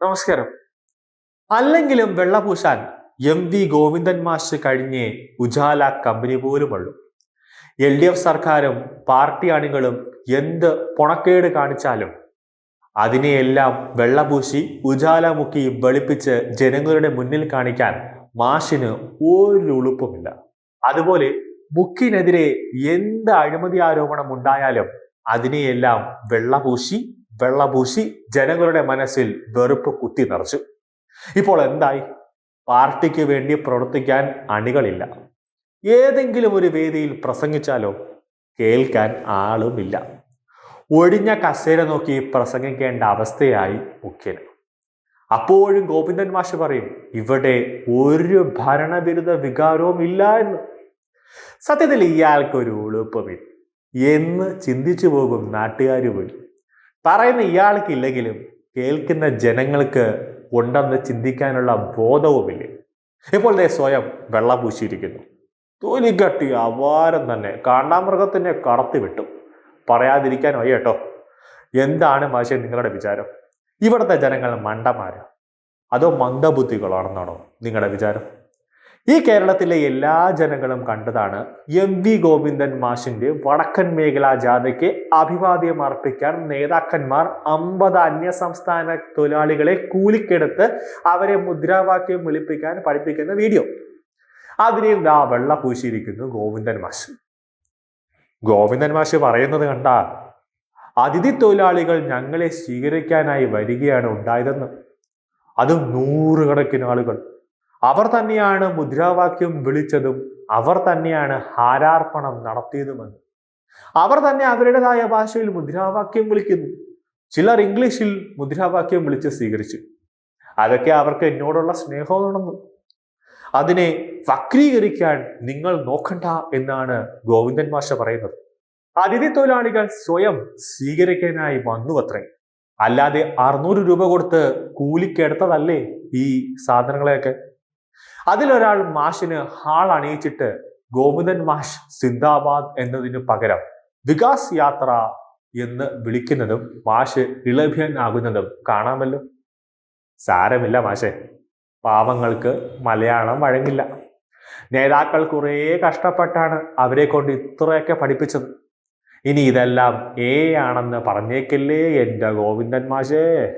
നമസ്കാരം. അല്ലെങ്കിലും വെള്ളപൂശാൻ M V Govindan മാഷ് കഴിഞ്ഞ് ഉജാല കമ്പനി പോലുമുള്ളൂ എൽ ഡി എഫ് സർക്കാരും പാർട്ടി അണികളും എന്ത് പൊണക്കേട് കാണിച്ചാലും അതിനെയെല്ലാം വെള്ളപൂശി ഉജാല മുക്കി വെളുപ്പിച്ച് ജനങ്ങളുടെ മുന്നിൽ കാണിക്കാൻ മാഷിന് ഒരു ഉളുപ്പുമില്ല. അതുപോലെ മുക്കിനെതിരെ എന്ത് അഴിമതി ആരോപണം ഉണ്ടായാലും അതിനെയെല്ലാം വെള്ളപൂശി വെള്ളപൂശി ജനങ്ങളുടെ മനസ്സിൽ വെറുപ്പ് കുത്തി നിറച്ചു. ഇപ്പോൾ എന്തായി? പാർട്ടിക്ക് വേണ്ടി പ്രവർത്തിക്കാൻ അണികളില്ല. ഏതെങ്കിലും ഒരു വേദിയിൽ പ്രസംഗിച്ചാലോ കേൾക്കാൻ ആളുമില്ല. ഒഴിഞ്ഞ കസേര നോക്കി പ്രസംഗിക്കേണ്ട അവസ്ഥയായി മുഖ്യന്. അപ്പോഴും ഗോവിന്ദൻ മാഷ് പറയും ഇവിടെ ഒരു ഭരണവിരുദ്ധ വികാരവും ഇല്ല എന്ന്. സത്യത്തിൽ ഇയാൾക്കൊരു എളുപ്പമില്ല എന്ന് ചിന്തിച്ചു പോകും നാട്ടുകാർ പോലും പറയുന്ന ഇയാൾക്ക് ഇല്ലെങ്കിലും കേൾക്കുന്ന ജനങ്ങൾക്ക് ഉണ്ടെന്ന് ചിന്തിക്കാനുള്ള ബോധവുമില്ല? ഇപ്പോൾ ദേ സ്വയം വെള്ളം പൂശിയിരിക്കുന്നു. തൊലികട്ടി അപാരം തന്നെ കാണ്ടാമൃഗത്തിനെ കടത്തി വിട്ടു. പറയാതിരിക്കാൻ വയ്യ കേട്ടോ. എന്താണ് മാഷെ നിങ്ങളുടെ വിചാരം? ഇവിടുത്തെ ജനങ്ങൾ മണ്ടമാരോ അതോ മന്ദബുദ്ധികളാണെന്നാണോ നിങ്ങളുടെ വിചാരം? ഈ കേരളത്തിലെ എല്ലാ ജനങ്ങളും കണ്ടതാണ് എം വി ഗോവിന്ദൻ മാഷിന്റെ വടക്കൻ മേഖലാ ജാഥയ്ക്ക് അഭിവാദ്യം അർപ്പിക്കാൻ നേതാക്കന്മാർ അമ്പത് അന്യ സംസ്ഥാന തൊഴിലാളികളെ കൂലിക്കെടുത്ത് അവരെ മുദ്രാവാക്യം വിളിപ്പിക്കാൻ പഠിപ്പിക്കുന്ന വീഡിയോ. അതിനെ ദാ വെള്ള പൂശിയിരിക്കുന്നു ഗോവിന്ദൻ മാഷ്. ഗോവിന്ദൻ മാഷ് പറയുന്നത് കണ്ട അതിഥി തൊഴിലാളികൾ ഞങ്ങളെ സ്വീകരിക്കാനായി വരികയാണ് ഉണ്ടായതെന്ന്. അതും നൂറുകണക്കിന് ആളുകൾ. അവർ തന്നെയാണ് മുദ്രാവാക്യം വിളിച്ചതും അവർ തന്നെയാണ് ഹാരാർപ്പണം നടത്തിയതുമെന്ന്. അവർ തന്നെ അവരുടേതായ ഭാഷയിൽ മുദ്രാവാക്യം വിളിക്കുന്നു. ചിലർ ഇംഗ്ലീഷിൽ മുദ്രാവാക്യം വിളിച്ച് സ്വീകരിച്ചു. അതൊക്കെ അവർക്ക് എന്നോടുള്ള സ്നേഹമാണെന്ന്. അതിനെ വക്രീകരിക്കാൻ നിങ്ങൾ നോക്കണ്ട എന്നാണ് ഗോവിന്ദൻ മാഷ പറയുന്നത്. അതിഥി തൊഴിലാളികൾ സ്വയം സ്വീകരിക്കാനായി വന്നുവത്രേ. അല്ലാതെ അറുന്നൂറ് രൂപ കൊടുത്ത് കൂലിക്കെടുത്തതല്ലേ ഈ സാധനങ്ങളെയൊക്കെ? അതിലൊരാൾ മാഷിന് ഹാൾ അണിയിച്ചിട്ട് ഗോവിന്ദൻ മാഷ് സിന്ദാബാദ് എന്നതിനു പകരം വികാസ് യാത്ര എന്ന് വിളിക്കുന്നതും മാഷ് ആകുന്നതും കാണാമല്ലോ. സാരമില്ല മാഷെ. പാവങ്ങൾക്ക് മലയാളം വഴങ്ങില്ല. നേതാക്കൾ കുറേ കഷ്ടപ്പെട്ടാണ് അവരെ കൊണ്ട് ഇത്രയൊക്കെ പഠിപ്പിച്ചത്. ഇനി ഇതെല്ലാം ഏ ആണെന്ന് പറഞ്ഞേക്കല്ലേ എന്റെ ഗോവിന്ദൻ മാഷേ?